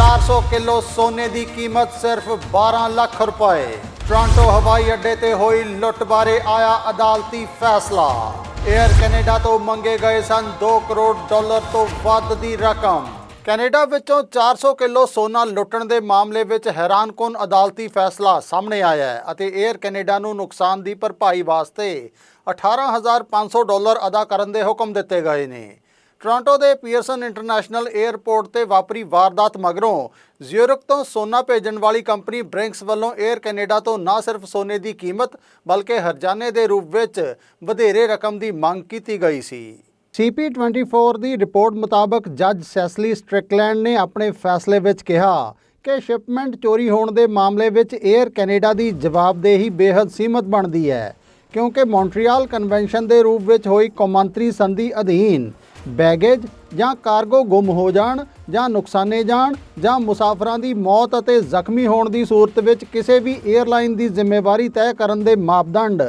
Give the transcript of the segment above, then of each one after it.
400 kilo ਸੋਨੇ ਦੀ ਕੀਮਤ ਸਿਰਫ 12 ਲੱਖ ਰੁਪਏ। ਟੋਰਾਂਟੋ ਹਵਾਈ ਅੱਡੇ ਤੇ ਹੋਈ ਲੁੱਟ ਬਾਰੇ ਆਇਆ ਅਦਾਲਤੀ ਫੈਸਲਾ। 에ਅਰ ਕੈਨੇਡਾ ਤੋਂ ਮੰਗੇ ਗਏ ਸਨ 2 ਕਰੋੜ ਡਾਲਰ ਤੋਂ ਵੱਧ ਦੀ ਰਕਮ। ਕੈਨੇਡਾ ਵਿੱਚੋਂ 400 ਕਿਲੋ ਸੋਨਾ ਲੁੱਟਣ ਦੇ ਮਾਮਲੇ ਵਿੱਚ ਹੈਰਾਨਕੁਨ ਅਦਾਲਤੀ ਫੈਸਲਾ ਸਾਹਮਣੇ ਆਇਆ ਹੈ ਅਤੇ 에ਅਰ ਕੈਨੇਡਾ ਨੂੰ ਨੁਕਸਾਨ ਦੀ ਭਰਪਾਈ ਵਾਸਤੇ 18500 ਡਾਲਰ ਅਦਾ ਕਰਨ ਦੇ ਹੁਕਮ ਦਿੱਤੇ ਗਏ ਨੇ। ਟੋਰਾਂਟੋ ਦੇ ਪੀਅਰਸਨ ਇੰਟਰਨੈਸ਼ਨਲ 에ਅਰਪੋਰਟ ਤੇ ਵਾਪਰੀ ਵਾਰਦਾਤ ਮਗਰੋਂ ਜ਼ਿਊਰਿਕ ਤੋਂ ਸੋਨਾ ਭੇਜਣ ਵਾਲੀ ਕੰਪਨੀ ਬ੍ਰਿੰਕਸ ਵੱਲੋਂ 에ਅਰ ਕੈਨੇਡਾ ਤੋਂ ਨਾ ਸਿਰਫ ਸੋਨੇ ਦੀ ਕੀਮਤ, ਬਲਕਿ ਹਰਜਾਨੇ ਦੇ ਰੂਪ ਵਿੱਚ ਵਧੇਰੇ ਰਕਮ ਦੀ ਮੰਗ ਕੀਤੀ ਗਈ ਸੀ। CP24 ਦੀ ਰਿਪੋਰਟ ਮੁਤਾਬਕ ਜੱਜ ਸੈਸਲੀ ਸਟ੍ਰਿਕਲੈਂਡ ਨੇ ਆਪਣੇ ਫੈਸਲੇ ਵਿੱਚ ਕਿਹਾ ਕਿ ਸ਼ਿਪਮੈਂਟ ਚੋਰੀ ਹੋਣ ਦੇ ਮਾਮਲੇ ਵਿੱਚ 에ਅਰ ਕੈਨੇਡਾ ਦੀ ਜਵਾਬਦੇਹੀ ਬੇहद ਸੀਮਤ ਬਣਦੀ ਹੈ, ਕਿਉਂਕਿ ਮੌਂਟਰੀਅਲ ਕਨਵੈਨਸ਼ਨ ਦੇ ਰੂਪ ਵਿੱਚ ਹੋਈ ਕੌਮਾਂਤਰੀ ਸੰਧੀ ਅਧੀਨ ਬੈਗੇਜ ਜਾਂ ਕਾਰਗੋ ਗੁੰਮ ਹੋ ਜਾਣ ਜਾਂ ਨੁਕਸਾਨੇ ਜਾਣ ਜਾਂ ਮੁਸਾਫਰਾਂ ਦੀ ਮੌਤ ਅਤੇ ਜ਼ਖਮੀ ਹੋਣ ਦੀ ਸੂਰਤ ਵਿੱਚ ਕਿਸੇ ਵੀ 에ਅਰਲਾਈਨ ਦੀ ਜ਼ਿੰਮੇਵਾਰੀ ਤੈਅ ਕਰਨ ਦੇ ਮਾਪਦੰਡ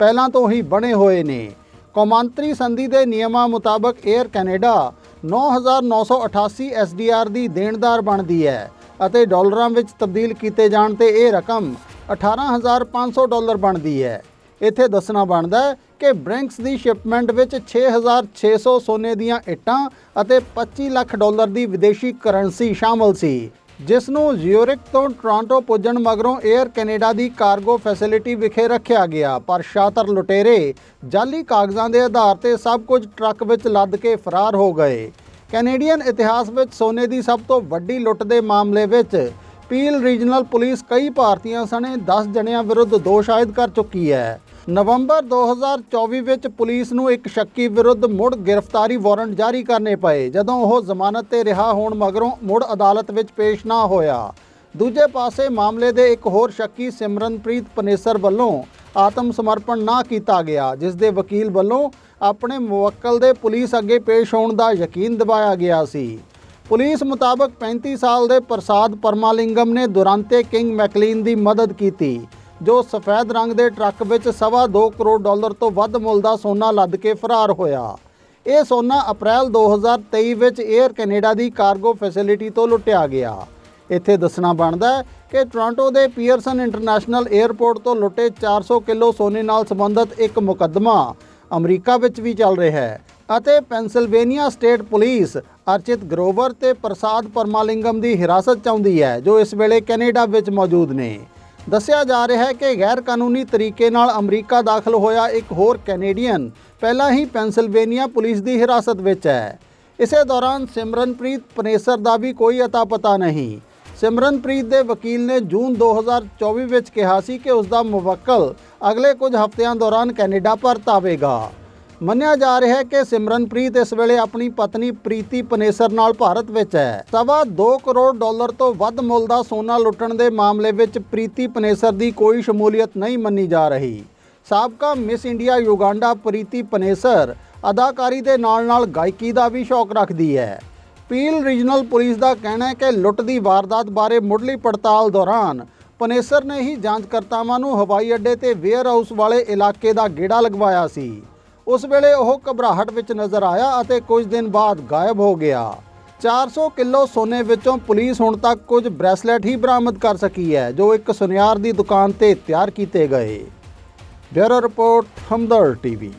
ਪਹਿਲਾਂ ਤੋਂ ਹੀ ਬਣੇ ਹੋਏ ਨੇ। ਕੌਮਾਂਤਰੀ ਸੰਧੀ ਦੇ ਨਿਯਮਾਂ ਮੁਤਾਬਕ 에ਅਰ ਕੈਨੇਡਾ 9988 ਐਸਡੀਆਰ ਦੀ ਦੇਣਦਾਰ ਬਣਦੀ ਹੈ ਅਤੇ ਡਾਲਰਾਂ ਵਿੱਚ ਤਬਦੀਲ ਕੀਤੇ ਜਾਣ ਤੇ ਇਹ ਰਕਮ 18500 ਡਾਲਰ ਬਣਦੀ ਹੈ। ਇੱਥੇ ਦੱਸਣਾ ਬਣਦਾ ਹੈ ਕਿ ਬ੍ਰਿੰਕਸ ਦੀ ਸ਼ਿਪਮੈਂਟ ਵਿੱਚ 6600 ਸੋਨੇ ਦੀਆਂ ਇੱਟਾਂ ਅਤੇ 25 ਲੱਖ ਡਾਲਰ ਦੀ ਵਿਦੇਸ਼ੀ ਕਰੰਸੀ ਸ਼ਾਮਲ ਸੀ, ਜਿਸ ਨੂੰ ਜ਼ਿਊਰਿਕ ਤੋਂ ਟੋਰਾਂਟੋ ਪੁੱਜਣ ਮਗਰੋਂ 에ਅਰ ਕੈਨੇਡਾ ਦੀ ਕਾਰਗੋ ਫੈਸਿਲਿਟੀ ਵਿਖੇ ਰੱਖਿਆ ਗਿਆ, ਪਰ ਸ਼ਾਤਰ ਲੁਟੇਰੇ ਜਾਲੀ ਕਾਗਜ਼ਾਂ ਦੇ ਆਧਾਰ ਤੇ ਸਭ ਕੁਝ ਟਰੱਕ ਵਿੱਚ ਲੱਦ ਕੇ ਫਰਾਰ ਹੋ ਗਏ। ਕੈਨੇਡੀਅਨ ਇਤਿਹਾਸ ਵਿੱਚ ਸੋਨੇ ਦੀ ਸਭ ਤੋਂ ਵੱਡੀ ਲੁੱਟ ਦੇ ਮਾਮਲੇ ਵਿੱਚ ਪੀਲ ਰੀਜਨਲ ਪੁਲਿਸ ਕਈ ਭਾਰਤੀਆਂ ਸਣੇ 10 ਜਣਿਆਂ ਵਿਰੁੱਧ ਦੋਸ਼ ਆਇਦ ਕਰ ਚੁੱਕੀ ਹੈ। ਨਵੰਬਰ 2024 ਵਿੱਚ ਪੁਲਿਸ ਨੂੰ ਇੱਕ ਸ਼ੱਕੀ ਵਿਰੁੱਧ ਮੁੜ ਗ੍ਰਿਫਤਾਰੀ ਵਾਰੰਟ ਜਾਰੀ ਕਰਨੇ ਪਏ, ਜਦੋਂ ਉਹ ਜ਼ਮਾਨਤ ਤੇ ਰਿਹਾ ਹੋਣ ਮਗਰੋਂ ਮੁੜ ਅਦਾਲਤ ਵਿੱਚ ਪੇਸ਼ ਨਾ ਹੋਇਆ। ਦੂਜੇ ਪਾਸੇ ਮਾਮਲੇ ਦੇ ਇੱਕ ਹੋਰ ਸ਼ੱਕੀ ਸਿਮਰਨਪ੍ਰੀਤ ਪਨੇਸਰ ਵੱਲੋਂ ਆਤਮ ਸਮਰਪਣ ਨਾ ਕੀਤਾ ਗਿਆ, ਜਿਸ ਦੇ ਵਕੀਲ ਵੱਲੋਂ ਆਪਣੇ ਮੁਵੱਕਲ ਦੇ ਪੁਲਿਸ ਅੱਗੇ ਪੇਸ਼ ਹੋਣ ਦਾ ਯਕੀਨ ਦਿਵਾਇਆ ਗਿਆ ਸੀ। ਪੁਲਿਸ ਮੁਤਾਬਕ 35 ਸਾਲ ਦੇ ਪ੍ਰਸਾਦ ਪਰਮਾਲਿੰਗਮ ਨੇ ਦੁਰਾਂਤੇ ਕਿੰਗ ਮੈਕਲੀਨ ਦੀ ਮਦਦ ਕੀਤੀ। ਜੋ ਸਫੈਦ ਰੰਗ ਦੇ ਟਰੱਕ ਵਿੱਚ ਸਵਾ 2 ਕਰੋੜ ਡਾਲਰ ਤੋਂ ਵੱਧ ਮੁੱਲ ਦਾ ਸੋਨਾ ਲੱਦ ਕੇ ਫਰਾਰ ਹੋਇਆ। ਇਹ ਸੋਨਾ ਅਪ੍ਰੈਲ 2023 ਵਿੱਚ 에ਅਰ ਕੈਨੇਡਾ ਦੀ ਕਾਰਗੋ ਫੈਸਿਲਿਟੀ ਤੋਂ ਲੁੱਟਿਆ ਗਿਆ। ਇੱਥੇ ਦੱਸਣਾ ਬਣਦਾ ਹੈ ਕਿ ਟੋਰਾਂਟੋ ਦੇ ਪੀਅਰਸਨ ਇੰਟਰਨੈਸ਼ਨਲ 에ਅਰਪੋਰਟ ਤੋਂ ਲੁੱਟੇ 400 ਕਿਲੋ ਸੋਨੇ ਨਾਲ ਸੰਬੰਧਿਤ ਇੱਕ ਮੁਕੱਦਮਾ ਅਮਰੀਕਾ ਵਿੱਚ ਵੀ ਚੱਲ ਰਿਹਾ ਹੈ ਅਤੇ Pennsylvania state police Archit Grover ਤੇ ਪ੍ਰਸਾਦ ਪਰਮਾਲਿੰਗਮ ਦੀ ਹਿਰਾਸਤ ਚਾਹੁੰਦੀ ਹੈ, ਜੋ ਇਸ ਵੇਲੇ ਕੈਨੇਡਾ ਵਿੱਚ ਮੌਜੂਦ ਨੇ। ਦੱਸਿਆ ਜਾ ਰਿਹਾ ਹੈ ਕਿ ਗੈਰ ਕਾਨੂੰਨੀ ਤਰੀਕੇ ਨਾਲ ਅਮਰੀਕਾ ਦਾਖਲ ਹੋਇਆ ਇੱਕ ਹੋਰ ਕੈਨੇਡੀਅਨ, ਪਹਿਲਾਂ ਹੀ ਪੈਨਸਿਲਵੇਨੀਆ ਪੁਲਿਸ ਦੀ ਹਿਰਾਸਤ ਵਿੱਚ ਹੈ। ਇਸੇ ਦੌਰਾਨ ਸਿਮਰਨਪ੍ਰੀਤ ਪਨੇਸਰ ਦਾ ਵੀ ਕੋਈ ਅਤਾ ਪਤਾ ਨਹੀਂ। ਸਿਮਰਨਪ੍ਰੀਤ ਦੇ ਵਕੀਲ ਨੇ ਜੂਨ 2024 ਵਿੱਚ ਕਿਹਾ ਸੀ ਕਿ ਉਸ ਦਾ ਮੁਵੱਕਲ ਅਗਲੇ ਕੁਝ ਹਫ਼ਤਿਆਂ ਦੌਰਾਨ ਕੈਨੇਡਾ ਪਰਤ ਆਵੇਗਾ। ਮੰਨਿਆ ਜਾ ਰਿਹਾ ਹੈ ਕਿ ਸਿਮਰਨਪ੍ਰੀਤ ਇਸ ਵੇਲੇ ਆਪਣੀ ਪਤਨੀ ਪ੍ਰੀਤੀ ਪਨੇਸਰ ਨਾਲ ਭਾਰਤ ਵਿੱਚ ਹੈ। ਸਵਾ 2 ਕਰੋੜ ਡਾਲਰ ਤੋਂ ਵੱਧ ਮੁੱਲ ਦਾ ਸੋਨਾ ਲੁੱਟਣ ਦੇ ਮਾਮਲੇ ਵਿੱਚ ਪ੍ਰੀਤੀ ਪਨੇਸਰ ਦੀ ਕੋਈ ਸ਼ਮੂਲੀਅਤ ਨਹੀਂ ਮੰਨੀ ਜਾ ਰਹੀ। ਸਾਬਕਾ miss India Uganda Preeti Panesar ਅਦਾਕਾਰੀ ਦੇ ਨਾਲ-ਨਾਲ ਗਾਇਕੀ ਦਾ ਵੀ ਸ਼ੌਕ ਰੱਖਦੀ ਹੈ। ਪੀਲ ਰੀਜਨਲ ਪੁਲਿਸ ਦਾ ਕਹਿਣਾ ਹੈ ਕਿ ਲੁੱਟ ਦੀ ਵਾਰਦਾਤ ਬਾਰੇ ਮੁੱਢਲੀ ਪੜਤਾਲ ਦੌਰਾਨ ਪਨੇਸਰ ਨੇ ਹੀ ਜਾਂਚਕਰਤਾਵਾਂ ਨੂੰ ਹਵਾਈ ਅੱਡੇ ਤੇ ਵੇਅਰ ਹਾਊਸ ਵਾਲੇ ਇਲਾਕੇ ਦਾ ਗੇੜਾ ਲਗਵਾਇਆ ਸੀ। ਉਸ ਵੇਲੇ ਉਹ ਘਬਰਾਹਟ ਵਿੱਚ ਨਜ਼ਰ ਆਇਆ ਅਤੇ ਕੁਝ ਦਿਨ ਬਾਅਦ ਗਾਇਬ ਹੋ ਗਿਆ। 400 ਕਿਲੋ ਸੋਨੇ ਵਿੱਚੋਂ ਪੁਲਿਸ ਹੁਣ ਤੱਕ ਕੁਝ ਬ੍ਰੈਸਲੈਟ ਹੀ ਬਰਾਮਦ ਕਰ ਸਕੀ ਹੈ, ਜੋ ਇੱਕ ਸੁਨਿਆਰ ਦੀ ਦੁਕਾਨ ਤੇ ਤਿਆਰ ਕੀਤੇ ਗਏ। Bureau report Hamdard TV.